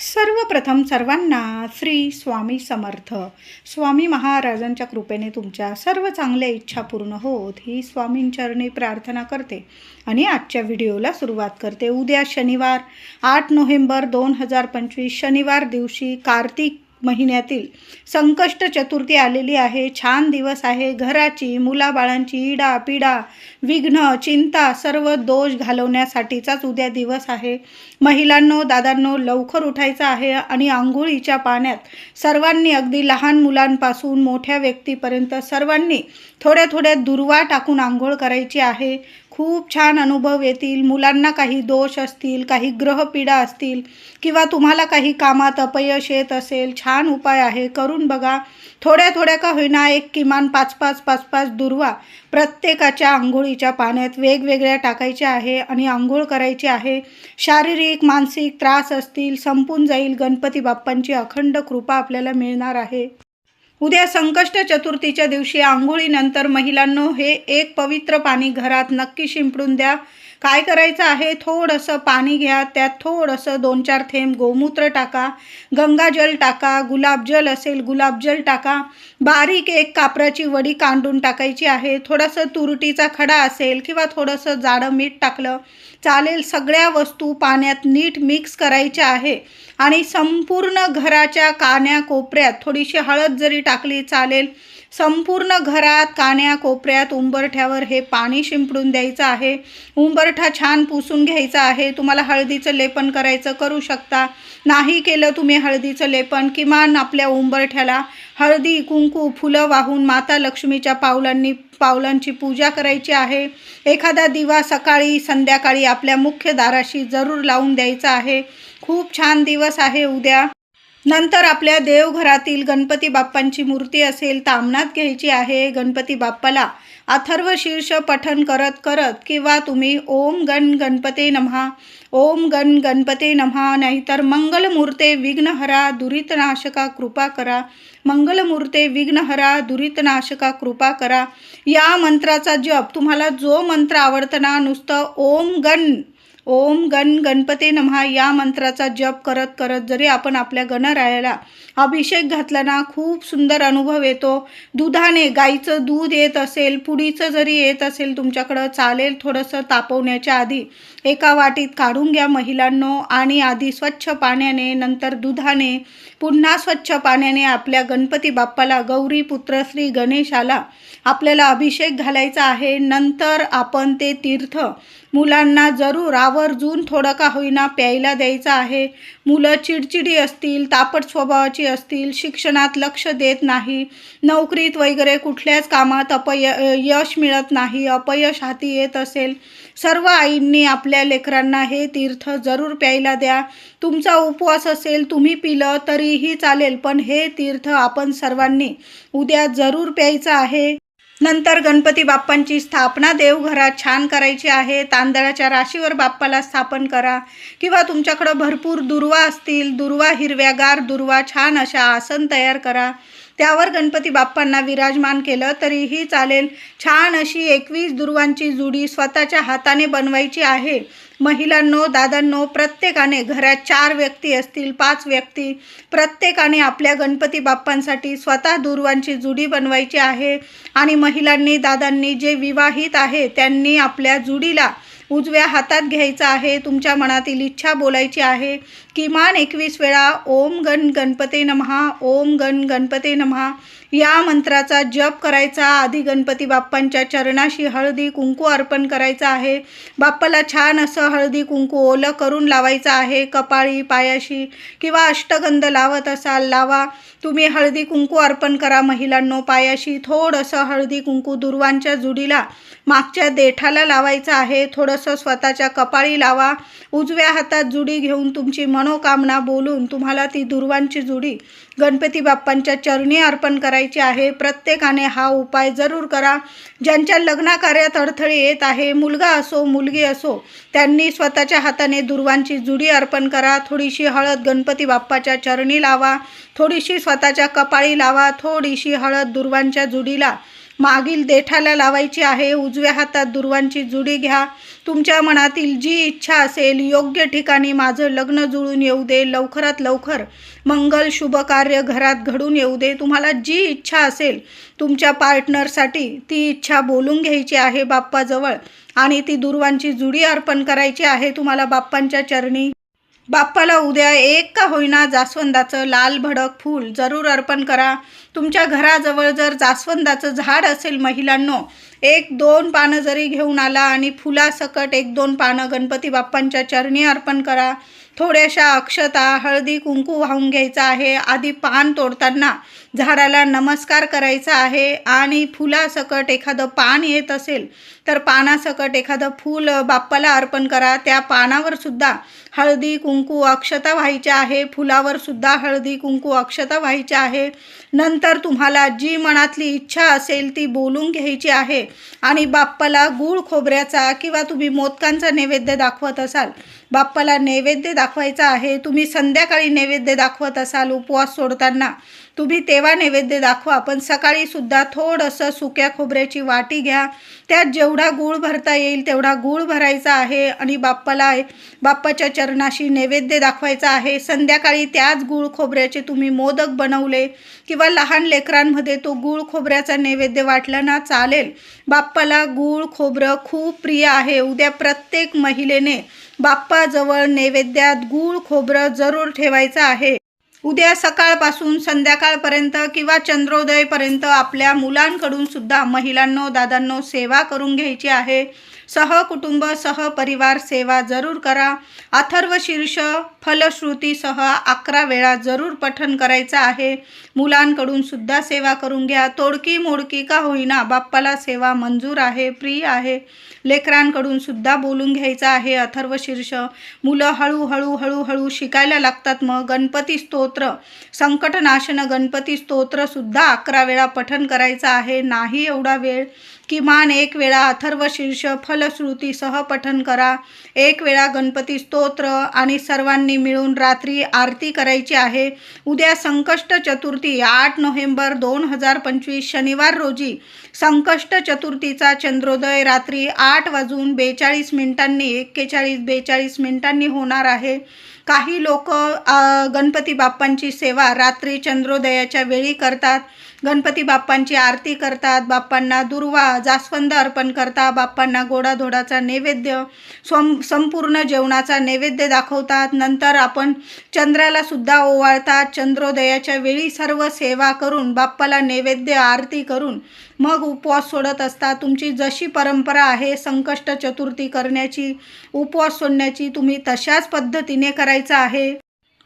सर्वप्रथम सर्वांना श्री स्वामी समर्थ. स्वामी महाराजांच्या कृपेने तुमच्या सर्व चांगल्या इच्छा पूर्ण होत ही स्वामींचरणी प्रार्थना करते आणि आजच्या व्हिडिओला सुरुवात करते. उद्या शनिवार आठ नोव्हेंबर दोन हजार पंचवीस शनिवार दिवशी कार्तिक महिन्यातील संकष्ट चतुर्थी आलेली आहे. छान दिवस आहे. घराची मुलाबाळांची इडा पिडा विघ्न चिंता सर्व दोष घालवण्यासाठीचाच उद्या दिवस आहे. महिलांनो दादांनो लवकर उठायचं आहे आणि आंघोळीच्या पाण्यात सर्वांनी अगदी लहान मुलांपासून मोठ्या व्यक्तीपर्यंत सर्वांनी थोड्या थोड्या दुर्वा टाकून आंघोळ करायची आहे. खूप छान अनुभव येतील. मुलांना काही दोष असतील काही ग्रहपीडा असतील किंवा तुम्हाला काही कामात अपयश येत असेल छान उपाय आहे. करून बघा. थोड्या थोड्या का होईना एक किमान पाच पाच पाच पाच दुर्वा प्रत्येकाच्या आंघोळीच्या पाण्यात वेगवेगळ्या टाकायच्या आहे आणि आंघोळ करायची आहे. शारीरिक मानसिक त्रास असतील संपून जाईल. गणपती बाप्पांची अखंड कृपा आपल्याला मिळणार आहे. उद्या संकष्ट चतुर्थीच्या दिवशी आंघोळीनंतर महिलांनो हे एक पवित्र पाणी घरात नक्की शिंपडून द्या. काय करायचं आहे? थोडंसं पाणी घ्या त्यात थोडंसं दोन चार थेंब गोमूत्र टाका गंगाजल टाका गुलाबजल असेल गुलाबजल टाका. बारीक एक कापराची वडी कांडून टाकायची आहे. थोडंसं तुरटीचा खडा असेल किंवा थोडंसं जाडं मीठ टाकलं चालेल सगळ्या वस्तू पाण्यात नीट मिक्स करायच्या आहे. आणि संपूर्ण घराच्या कान्या कोपऱ्यात थोडीशी हळद जरी टाकली चालेल संपूर्ण घरात कान्या कोपऱ्यात उंबरठ्यावर हे पाणी शिंपडून द्यायचं आहे. उंबरठा छान पुसून घ्यायचा आहे. तुम्हाला हळदीचं लेपन करायचं करू शकता. नाही केलं तुम्ही हळदीचं लेपन किमान आपल्या उंबरठ्याला हळदी कुंकू फुलं वाहून माता लक्ष्मीच्या पावलांनी पावलांची पूजा करायची आहे. एखादा दिवा सकाळी संध्याकाळी आपल्या मुख्य दाराशी जरूर लावून द्यायचा आहे. खूप छान दिवस आहे उद्या. नंतर आपल्या देवघरातील गणपती बाप्पांची मूर्ती असेल तामणात घ्यायची आहे. गणपती बाप्पाला अथर्व शीर्ष पठन करत करत किंवा तुम्ही ओम गण गणपते नमहा ओम गण गणपते नमहा नाहीतर मंगलमूर्ते विघ्नहरा दुरितनाशका कृपा करा मंगलमूर्ते विघ्नहरा दुरितनाशका कृपा करा. या मंत्राचा जप तुम्हाला जो मंत्र आवडतं ना नुसतं ओम गण ओम गण गणपते नमहा या मंत्राचा जप करत करत जरी आपण आपल्या गणरायाला अभिषेक घातला ना खूप सुंदर अनुभव येतो. दुधाने गाईचं दूध येत असेल पुडीचं जरी येत असेल तुमच्याकडं चालेल थोडंसं तापवण्याच्या आधी एका वाटीत काढून घ्या महिलांनो आणि आधी स्वच्छ पाण्याने नंतर दुधाने पुन्हा स्वच्छ पाण्याने आपल्या गणपती बाप्पाला गौरी पुत्र श्री गणेशाला आपल्याला अभिषेक घालायचा आहे. नंतर आपण ते तीर्थ मुलांना जरूर आवर्जून थोडं का होईना प्यायला द्यायचं आहे. मुलं चिडचिडी असतील तापट स्वभावाची असतील शिक्षणात लक्ष देत नाही नोकरीत वगैरे कुठल्याच कामात अपय यश मिळत नाही अपयश हाती येत असेल सर्व आईंनी आपल्या लेकरांना हे तीर्थ जरूर प्यायला द्या. तुमचा उपवास असेल तुम्ही पिलं तरीही चालेल पण हे तीर्थ आपण सर्वांनी उद्या जरूर प्यायचं आहे. नंतर गणपती बाप्पांची स्थापना देवघरात छान करायची आहे. तांदळाच्या राशीवर बाप्पाला स्थापन करा. किंवा तुमच्याकडं भरपूर दुर्वा असतील दुर्वा हिरव्यागार दुर्वा छान अशा आसन तयार करा. त्यावर गणपती बाप्पांना विराजमान केलं तरीही चालेल. छान अशी एकवीस दुर्वांची जुडी स्वतःच्या हाताने बनवायची आहे. महिलांनो दादांनो प्रत्येकाने घरात चार व्यक्ती असतील पाच व्यक्ती प्रत्येकाने आपल्या गणपती बाप्पांसाठी स्वतः दुर्वांची जुडी बनवायची आहे. आणि महिलांनी दादांनी जे विवाहित आहे त्यांनी आपल्या जुडीला उजव्या हातात घ्यायचा आहे तुमच्या मनातील इच्छा बोलायची आहे. किमान एकवीस वेळा ओम गण गणपते नमहा ओम गण गणपते नमहा. या मंत्राचा जप करायचा आधी गणपती बाप्पांच्या चरणाशी हळदी कुंकू अर्पण करायचं आहे. बाप्पाला छान असं हळदी कुंकू ओलं करून लावायचं आहे कपाळी पायाशी किंवा अष्टगंध लावत असाल लावा. तुम्ही हळदी कुंकू अर्पण करा महिलांनो पायाशी. थोडंसं हळदी कुंकू दुर्वांच्या जुडीला मागच्या देठाला लावायचं आहे. असं स्वतःच्या कपाळी लावा. उजव्या हातात जुडी घेऊन तुमची मनोकामना बोलून तुम्हाला ती दुर्वांची जुडी गणपती बाप्पांच्या चरणी अर्पण करायची आहे. प्रत्येकाने हा उपाय जरूर करा. ज्यांच्या लग्नाकार्यात अडथळे येत आहे मुलगा असो मुलगी असो त्यांनी स्वतःच्या हाताने दुर्वांची जुडी अर्पण करा. थोडीशी हळद गणपती बाप्पाच्या चरणी लावा. थोडीशी स्वतःच्या कपाळी लावा. थोडीशी हळद दुर्वांच्या जुडीला मागील देठाला लावायची आहे. उजव्या हातात दुर्वांची जुडी घ्या. तुमच्या मनातील जी इच्छा असेल योग्य ठिकाणी माझं लग्न जुळून येऊ दे. लवकरात लवकर मंगल शुभ कार्य घरात घडून येऊ दे. तुम्हाला जी इच्छा असेल तुमच्या पार्टनरसाठी ती इच्छा बोलून घ्यायची आहे बाप्पाजवळ. आणि ती दुर्वांची जुडी अर्पण करायची आहे. तुम्हाला बाप्पांच्या चरणी बाप्पाला उद्या एक का होईना जास्वंदाचं लाल भडक फूल जरूर अर्पण करा. तुमच्या घराजवळ जर जास्वंदाचं झाड असेल महिलांनो एक दोन पानं जरी घेऊन आला आणि फुलासकट एक दोन पानं गणपती बाप्पांच्या चरणी अर्पण करा. थोड्याशा अक्षता हळदी कुंकू वाहून घ्यायचा आहे. आधी पान तोडताना झाडाला नमस्कार करायचा आहे आणि फुलासकट एखादं पान येत असेल तर पानासकट एखादं फूल बाप्पाला अर्पण करा. त्या पानावर सुद्धा हळदी कुंकू अक्षता व्हायच्या आहे. फुलावर सुद्धा हळदी कुंकू अक्षता व्हायच्या आहे. नंतर तुम्हाला जी मनातली इच्छा असेल ती बोलून घ्यायची आहे. आणि बाप्पाला गूळ खोबऱ्याचा किंवा तुम्ही मोदकांचा नैवेद्य दाखवत असाल बाप्पाला नैवेद्य दाखवायचा आहे. तुम्ही संध्याकाळी नैवेद्य दाखवत असाल उपवास सोडताना. तुम्ही तेव्हा नैवेद्य दाखवा. पण सकाळीसुद्धा थोडंसं सुक्या खोबऱ्याची वाटी घ्या. त्यात जेवढा गूळ भरता येईल तेवढा गूळ भरायचा आहे आणि बाप्पाला बाप्पाच्या चरणाशी नैवेद्य दाखवायचा आहे. संध्याकाळी त्याच गूळ खोबऱ्याचे तुम्ही मोदक बनवले किंवा लहान लेकरांमध्ये तो गूळ खोबऱ्याचा नैवेद्य वाटला ना चालेल. बाप्पाला गूळ खोबरं खूप प्रिय आहे. उद्या प्रत्येक महिलेने बाप्पाजवळ नैवेद्यात गूळ खोबरं जरूर ठेवायचं आहे. उद्या सकाळपासून संध्याकाळपर्यंत किंवा चंद्रोदयपर्यंत आपल्या मुलांकडून सुद्धा महिलांनो दादांनो सेवा करून घ्यायची आहे. सहकुटुंब सहपरिवार सेवा जरूर करा. अथर्व शीर्ष फलश्रुतीसह अकरा वेळा जरूर पठन करायचं आहे. मुलांकडून सुद्धा सेवा करून घ्या. तोडकी मोडकी का होईना बाप्पाला सेवा मंजूर आहे प्रिय आहे. लेकरांकडून सुद्धा बोलून घ्यायचं आहे अथर्व शीर्ष. मुलं हळूहळू हळूहळू शिकायला लागतात मग. गणपती स्तोत्र संकटनाशन गणपती स्तोत्रसुद्धा अकरा वेळा पठन करायचं आहे. नाही एवढा वेळ. किमान एक वेळा अथर्वशीर्ष फलश्रुतीसह पठन करा. एक वेळा गणपती स्तोत्र आणि सर्वांनी मिळून रात्री आरती करायची आहे. उद्या संकष्ट चतुर्थी आठ नोव्हेंबर दोन हजार पंचवीस शनिवार रोजी संकष्ट चतुर्थीचा चंद्रोदय रात्री आठ वाजून बेचाळीस मिनिटांनी एक्केचाळीस बेचाळीस मिनिटांनी होणार आहे. काही लोक गणपती बाप्पांची सेवा रात्री चंद्रोदयाच्या वेळी करतात. गणपती बाप्पांची आरती करतात बाप्पांना दुर्वा जास्वंद अर्पण करतात बाप्पांना गोडाधोडाचा नैवेद्य स्वं संपूर्ण जेवणाचा नैवेद्य दाखवतात. नंतर आपण चंद्राला सुद्धा ओवाळतात. चंद्रोदयाच्या वेळी सर्व सेवा करून बाप्पाला नैवेद्य आरती करून मग उपवास सोडत असता तुमची जशी परंपरा आहे संकष्ट चतुर्थी करण्याची उपवास सोडण्याची तुम्ही तशाच पद्धतीने करायचं आहे.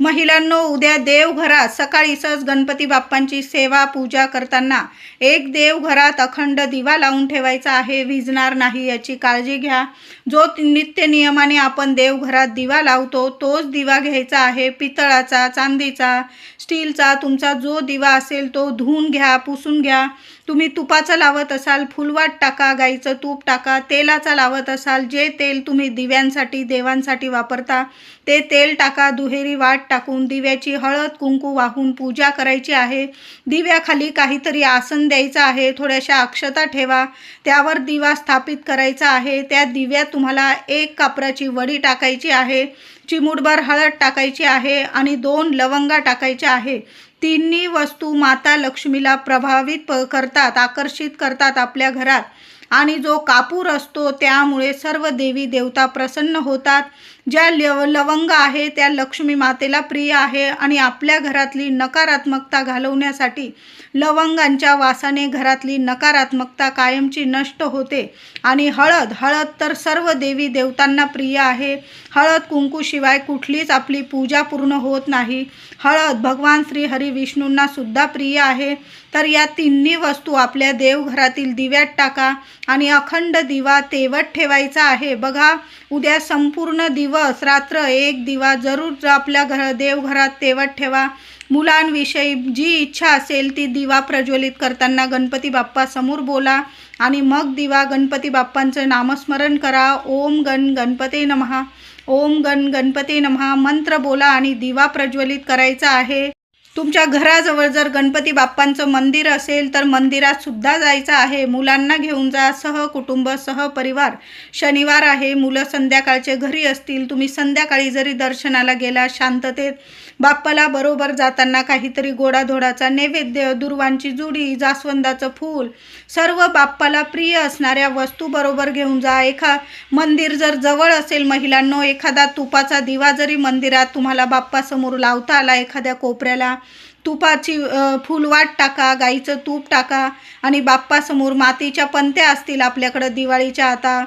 महिलांनो उद्या देवघरात सकाळीसच गणपती बाप्पांची सेवा पूजा करताना एक देवघरात अखंड दिवा लावून ठेवायचा आहे. विजणार नाही याची काळजी घ्या. जो नित्य नियमाने आपण देवघरात दिवा लावतो तोच दिवा घ्यायचा आहे. पितळाचा चांदीचा स्टीलचा तुमचा जो दिवा असेल तो धुवून घ्या पुसून घ्या. तुम्ही तुपाचा लावत असाल फुलवाट टाका गाईचं तूप टाका तेलाचा लावत असाल जे तेल तुम्ही दिव्यांसाठी देवांसाठी वापरता ते तेल टाका दुहेरी वाट टाकून दिव्याची हळद कुंकू वाहून पूजा करायची आहे. दिव्याखाली काहीतरी आसन द्यायचं आहे. थोड्याशा अक्षता ठेवा. त्यावर दिवा स्थापित करायचा आहे. त्या दिव्यात तुम्हाला एक कापराची वडी टाकायची आहे. चिमूटभर हळद टाकायची आहे आणि दोन लवंगा टाकायच्या आहे. तिन्ही वस्तू माता लक्ष्मीला प्रभावित प करतात आकर्षित करतात आपल्या घरात. आणि जो कापूर असतो त्यामुळे सर्व देवी देवता प्रसन्न होतात. ज्या लव लवंग आहे त्या लक्ष्मी मातेला प्रिय आहे आणि आपल्या घरातली नकारात्मकता घालवण्यासाठी लवंगांच्या वासाने घरातली नकारात्मकता कायमची नष्ट होते. आणि हळद हळद तर सर्व देवी देवतांना प्रिय आहे. हळद कुंकूशिवाय कुठलीच आपली पूजा पूर्ण होत नाही. हळद भगवान श्री हरी विष्णूंना सुद्धा प्रिय आहे. तर या तिन्ही वस्तू आपल्या देवघरातील दिव्यात टाका आणि अखंड दिवा तेवत ठेवायचा आहे. बघा उद्या संपूर्ण दिवस रात्र एक दिवा जरूर आपल्या घर देवघरात तेवत ठेवा. मुलांविषयी जी इच्छा असेल ती दिवा प्रज्वलित करताना गणपती बाप्पा समोर बोला आणि मग दिवा गणपती बाप्पांचं नामस्मरण करा. ओम गण गणपते नमहा ओम गण गणपते नमहा मंत्र बोला आणि दिवा प्रज्वलित करायचा आहे. तुमच्या घराजवळ जर गणपती बाप्पांचं मंदिर असेल तर मंदिरात सुद्धा जायचं आहे. मुलांना घेऊन जा सह कुटुंब सह परिवार. शनिवार आहे मुलं संध्याकाळचे घरी असतील. तुम्ही संध्याकाळी जरी दर्शनाला गेला शांततेत बाप्पाला बरोबर जाताना काहीतरी गोडाधोडाचा नैवेद्य दुर्वांची जुडी जास्वंदाचं फूल सर्व बाप्पाला प्रिय असणाऱ्या वस्तू बरोबर घेऊन जा. एखा मंदिर जर जवळ असेल महिलांनो एखादा तुपाचा दिवा जरी मंदिरात तुम्हाला बाप्पासमोर लावता आला एखाद्या कोपऱ्याला तुपाची फुलवाट टाका गाईचं तूप टाका आणि बाप्पासमोर मातीच्या पंत्या असतील आपल्याकडं दिवाळीच्या आता.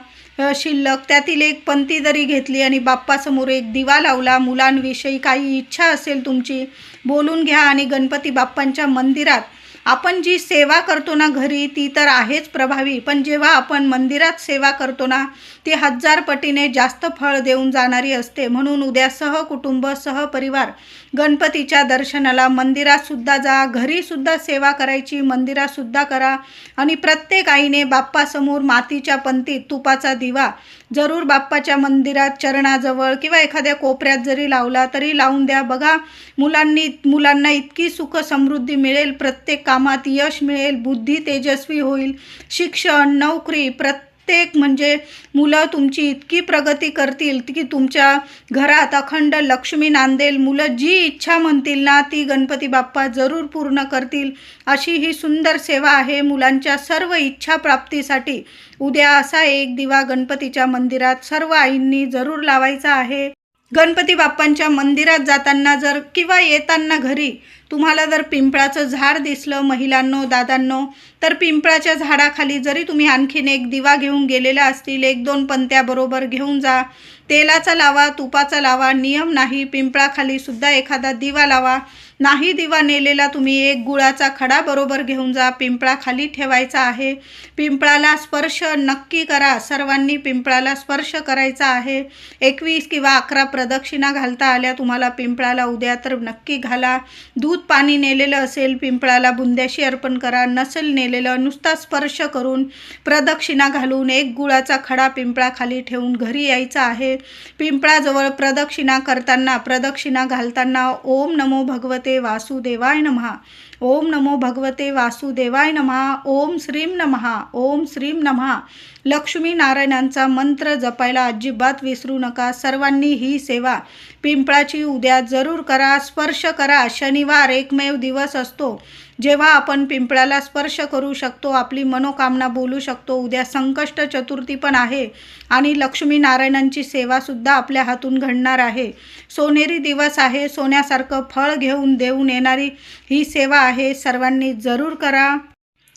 शिल्लक त्यातील एक पंती जरी घेतली आणि बाप्पासमोर एक दिवा लावला मुलांविषयी काही इच्छा असेल तुमची बोलून घ्या आणि गणपती बाप्पांच्या मंदिरात. आपण जी सेवा करतो ना घरी ती तर आहेच प्रभावी पण जेव्हा आपण मंदिरात सेवा करतो ना ती हजार पटीने जास्त फळ देऊन जाणारी असते. म्हणून उद्या सहकुटुंब सहपरिवार गणपतीच्या दर्शनाला मंदिरातसुद्धा जा घरीसुद्धा सेवा करायची मंदिरातसुद्धा करा आणि प्रत्येक आईने बाप्पासमोर मातीच्या पंतीत तुपाचा दिवा जरूर बाप्पाच्या मंदिरात चरणाजवळ किंवा एखाद्या कोपऱ्यात जरी लावला तरी लावून द्या. बघा मुलांनी मुलांना इतकी सुख समृद्धी मिळेल प्रत्येक कामात यश मिळेल बुद्धी तेजस्वी होईल. शिक्षण नोकरी प्रत्येक प्रत्येक म्हणजे मुलं तुमची इतकी प्रगती करतील की तुमच्या घरात अखंड लक्ष्मी नांदेल मुलं जी इच्छा म्हणतील ना ती गणपती बाप्पा जरूर पूर्ण करतील. अशी ही सुंदर सेवा आहे मुलांच्या सर्व इच्छा प्राप्तीसाठी. उद्या असा एक दिवा गणपतीच्या मंदिरात सर्व आईंनी जरूर लावायचा आहे. गणपती बाप्पांच्या मंदिरात जाताना जर किंवा येताना घरी तुम्हाला जर पिंपळाचं झाड दिसलं महिलांनो दादांनो तर पिंपळाच्या झाडाखाली जरी तुम्ही आणखीन एक दिवा घेऊन गेलेला असतील एक दोन पंत्याबरोबर घेऊन जा. तेलाचा लावा तुपाचा लावा नियम नाही पिंपळाखाली सुद्धा एखादा दिवा लावा. नाही दिवा नेलेला तुम्ही एक गुळाचा खडा बरोबर घेऊन जा पिंपळाखाली ठेवायचा आहे. पिंपळाला स्पर्श नक्की करा सर्वांनी पिंपळाला स्पर्श करायचा आहे. एकवीस किंवा अकरा प्रदक्षिणा घालता आल्या तुम्हाला पिंपळाला उद्या तर नक्की घाला. दूध पाणी नेलेलं असेल पिंपळाला बुंद्याशी अर्पण करा नसेल नेलेलं नुसता स्पर्श करून प्रदक्षिणा घालून एक गुळाचा खडा पिंपळाखाली ठेवून घरी यायचा आहे. पिंपळाजवळ प्रदक्षिणा करताना प्रदक्षिणा घालताना ओम नमो भगवते वासुदेवाय नमहा. ओम नमो भगवते वासुदेवाय नमहा ओम श्रीम नमहा ओम श्रीम नमहा लक्ष्मी नारायणांचा मंत्र जपायला अजिबात विसरू नका. सर्वांनी ही सेवा पिंपळाची उद्या जरूर करा. स्पर्श करा. शनिवार एकमेव दिवस असतो. जेव्हा आपण पिंपळाला स्पर्श करू शकतो आपली मनोकामना बोलू शकतो. उद्या संकष्ट चतुर्थी पण आहे आणि लक्ष्मीनारायणांची सेवासुद्धा आपल्या हातून घडणार आहे. सोनेरी दिवस आहे सोन्यासारखं फळ घेऊन देऊन येणारी ही सेवा आहे. सर्वांनी जरूर करा.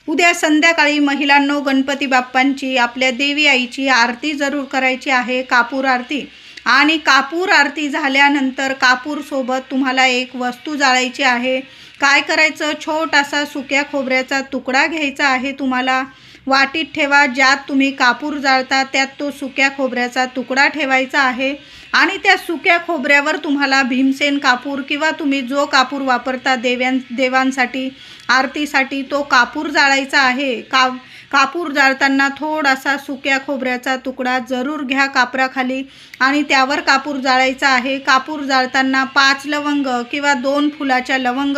उद्या संध्याकाळी महिलांनो गणपती बाप्पांची आपल्या देवी आईची आरती जरूर करायची आहे कापूर आरती. आणि कापूर आरती झाल्यानंतर कापूरसोबत तुम्हाला एक वस्तू जाळायची आहे. काय करायचं? छोटासा सुक्या खोबऱ्याचा तुकडा घ्यायचा आहे तुम्हाला. वाटीत ठेवा ज्यात तुम्ही कापूर जाळता त्यात तो सुक्या खोबऱ्याचा तुकडा ठेवायचा आहे. आणि त्या सुक्या खोबऱ्यावर तुम्हाला भीमसेन कापूर किंवा तुम्ही जो कापूर वापरता देव्यां देवांसाठी आरतीसाठी तो कापूर जाळायचा आहे. का कापूर जाळताना थोडासा सुक्या खोबऱ्याचा तुकडा जरूर घ्या कापराखाली. आणि त्यावर कापूर जाळायचा आहे. कापूर जाळताना पाच लवंग किंवा दोन फुलाच्या लवंग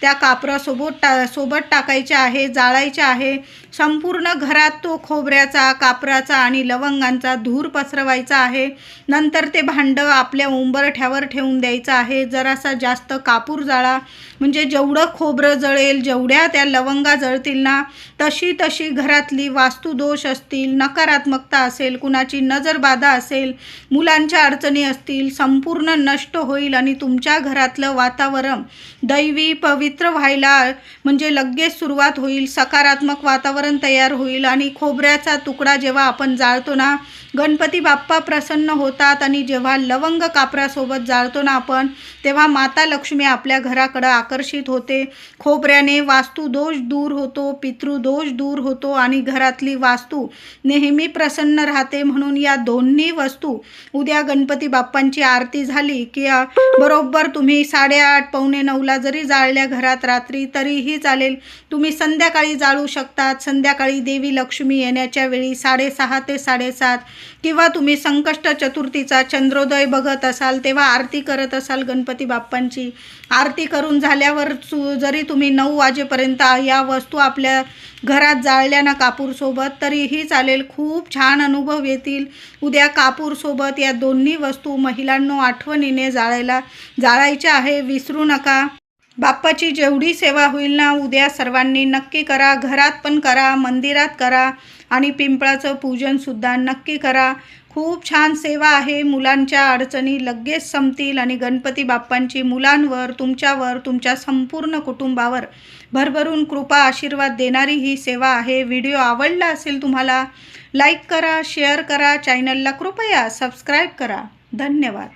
त्या कापरासोबत टा सोबत टाकायच्या आहे जाळायच्या आहे. संपूर्ण घरात तो खोबऱ्याचा कापराचा आणि लवंगांचा धूर पसरवायचा आहे. नंतर ते भांडं आपल्या उंबरठ्यावर ठेवून द्यायचं आहे. जरासा जास्त कापूर जाळा. म्हणजे जेवढं खोबरं जळेल जेवढ्या त्या लवंगा जळतील ना तशी तशी घरातली वास्तुदोष असतील नकारात्मकता असेल कुणाची नजरबाधा असेल मुलांच्या अडचणी असतील संपूर्ण नष्ट होईल आणि तुमच्या घरातलं वातावरण दैवी पवित्र व्हायला म्हणजे लगेच सुरुवात होईल सकारात्मक वातावरण तयार होईल आणि खोबऱ्याचा तुकडा जेव्हा आपण जाळतो ना गणपती बाप्पा प्रसन्न होतात आणि जेव्हा लवंग कापरासोबत जाळतो ना आपण तेव्हा माता लक्ष्मी आपल्या घराकडं आकर्षित होते. खोबऱ्याने वास्तुदोष दूर होतो पितृदोष दूर होतो आणि घरातली वास्तू नेहमी प्रसन्न राहते म्हणून या दोन्ही वस्तू उद्या गणपती बाप्पांची आरती झाली की बरोबर तुम्ही साडेआठ पावणे नऊला जरी जाळल्या घरात रात्री तरीही चालेल. तुम्ही संध्याकाळी जाळू शकतात. संध्याकाळी देवी लक्ष्मी येण्याच्या वेळी साडेसहा ते साडेसात किंवा तुम्ही संकष्ट चतुर्थीचा चंद्रोदय बघत असाल तेव्हा आरती करत असाल गणपती बाप्पांची आरती करून झाल्यावर सु जरी तुम्ही नऊ वाजेपर्यंत या वस्तू आपल्या घरात जाळल्या ना कापूरसोबत तरीही चालेल. खूप छान अनुभव येतील. उद्या कापूरसोबत या दोन्ही वस्तू महिलांनो आठवणीने जाळायला जाळायच्या आहे. विसरू नका. बाप्पाची जेवढी सेवा होईल ना उद्या सर्वांनी नक्की करा. घरात पण करा मंदिरात करा आणि पिंपळाचं पूजनसुद्धा नक्की करा. खूप छान सेवा आहे. मुलांच्या अडचणी लगेच संपतील आणि गणपती बाप्पांची मुलांवर तुमच्यावर तुमच्या संपूर्ण कुटुंबावर भरभरून कृपा आशीर्वाद देणारी ही सेवा आहे. व्हिडिओ आवडला असेल तुम्हाला लाईक करा शेअर करा चॅनलला कृपया सबस्क्राईब करा. धन्यवाद.